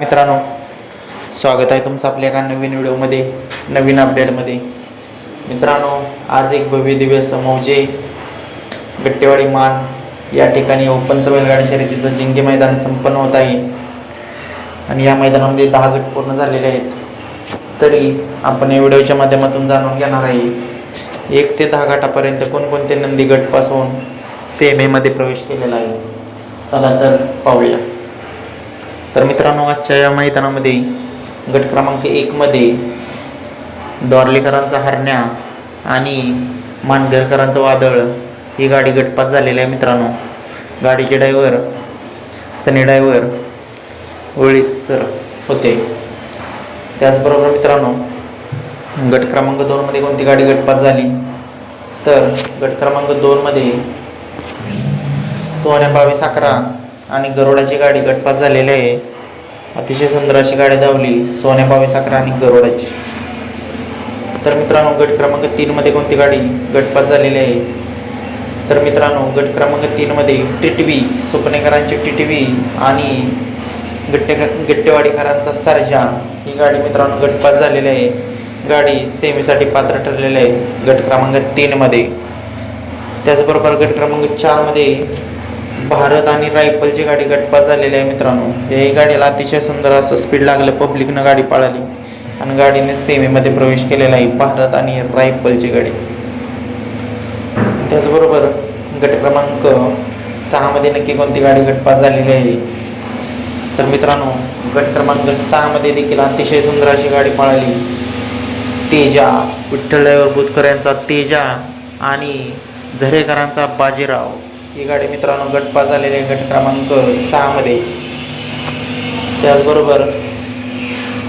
मित्रांनो स्वागत आहे तुमचं आपल्या एका नवीन व्हिडिओमध्ये नवीन अपडेटमध्ये मित्रांनो आज एक भव्य दिव्य असं मौजे गट्टेवाडी मान या ठिकाणी ओपनचं बैलगाडी शर्यतीचं जिंके मैदान संपन्न होत आहे. आणि या मैदानामध्ये दहा गट पूर्ण झालेले आहेत. तरी आपण या व्हिडिओच्या माध्यमातून जाणून घेणार आहे एक ते दहा गटापर्यंत कोणकोणते नंदी गटपासून सेमेमध्ये प्रवेश केलेला आहे. चला तर पाहूया. तर मित्रांनो आजच्या या मैदानामध्ये गट क्रमांक एकमध्ये द्वारलेकरांचा हरण्या आणि मानगरकरांचं वादळ ही गाडी गटपात झालेली आहे मित्रांनो. गाडीचे ड्रायव्हर सनी ड्रायव्हर वळीकर होते. त्याचबरोबर मित्रांनो गट क्रमांक दोनमध्ये कोणती गाडी गटपात झाली? तर गट क्रमांक दोनमध्ये सोन्या बावीस अकरा आणि गरुडाची गाडी गटपात झालेली आहे. अतिशय सुंदर अशी गाडी धावली सोन्या बावीस अकरा आणि गरुडाची. तर मित्रांनो गट क्रमांक तीनमध्ये कोणती गाडी गटपात झालेली आहे? तर मित्रांनो गट क्रमांक तीनमध्ये टिटवी सुपनेकरांची टिटवी आणि गट्टे गट्टेवाडीकरांचा सर्जा ही गाडी मित्रांनो गटपात झालेली आहे. गाडी सेमीसाठी पात्र ठरलेली आहे गट क्रमांक तीनमध्ये त्याचबरोबर गट क्रमांक चारमध्ये भारत आणि रायफलची गाडी गटपात झालेली आहे मित्रांनो. याही गाडीला अतिशय सुंदर असं स्पीड लागलं. पब्लिकनं गाडी पाळाली. आणि गाडीने सेमीमध्ये प्रवेश केलेला आहे भारत आणि रायफलची गाडी. त्याचबरोबर गट क्रमांक सहामध्ये नक्की कोणती गाडी गटपात झालेली आहे? तर मित्रांनो गट क्रमांक सहामध्ये देखील अतिशय सुंदर अशी गाडी पाळाली. तेजा विठ्ठल बुतकर यांचा तेजा आणि झरेकरांचा बाजीराव. ही गाडी मित्रांनो गटपात झालेली आहे. गट क्रमांक सहामध्ये त्याचबरोबर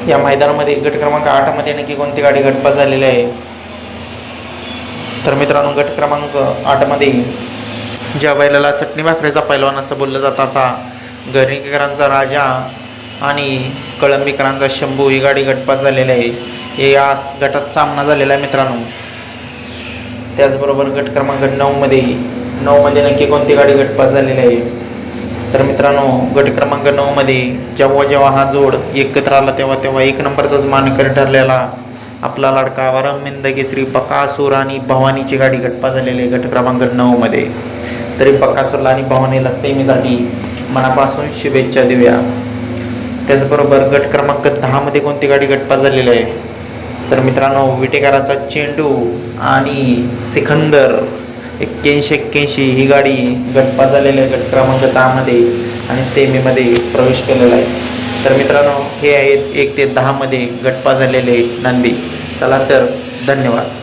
या मैदानामध्ये गट क्रमांक आठमध्ये नक्की कोणती गाडी गटपास झालेली आहे? तर मित्रांनो गट क्रमांक आठमध्ये ज्या बैलाला चटणी भाकरीचा पैलवान असं बोललं जातं असा गरणीकरांचा राजा आणि कळंबीकरांचा शंभू ही गाडी गटपात झालेली आहे. हे या गटात सामना झालेला आहे मित्रांनो. त्याचबरोबर गट क्रमांक नऊमध्ये नऊमध्ये नक्की कोणती गाडी गटपास झालेली आहे? तर मित्रांनो गट क्रमांक नऊमध्ये जेव्हा जेव्हा हा जोड एकत्र आला तेव्हा तेव्हा एक नंबरचाच मानकर ठरलेला आपला लाडका वरमिंद केसरी बकासूर आणि भवानीची गाडी गटपास झालेली आहे गट क्रमांक नऊमध्ये तरी बकासूरला आणि भवानीला सेमीसाठी मनापासून शुभेच्छा देऊया. त्याचबरोबर गट क्रमांक दहामध्ये कोणती गाडी गटपास झालेली आहे? तर मित्रांनो विटेकराचा चेंडू आणि सिकंदर. एक्क्याऐंशी एक्क्याऐंशी ही गाडी गटपा झालेल्या गट क्रमांक दहामध्ये आणि सेमीमध्ये प्रवेश केलेला आहे. तर मित्रांनो हे आहेत एक ते दहामध्ये गटपा झालेले नंदी. चला तर धन्यवाद.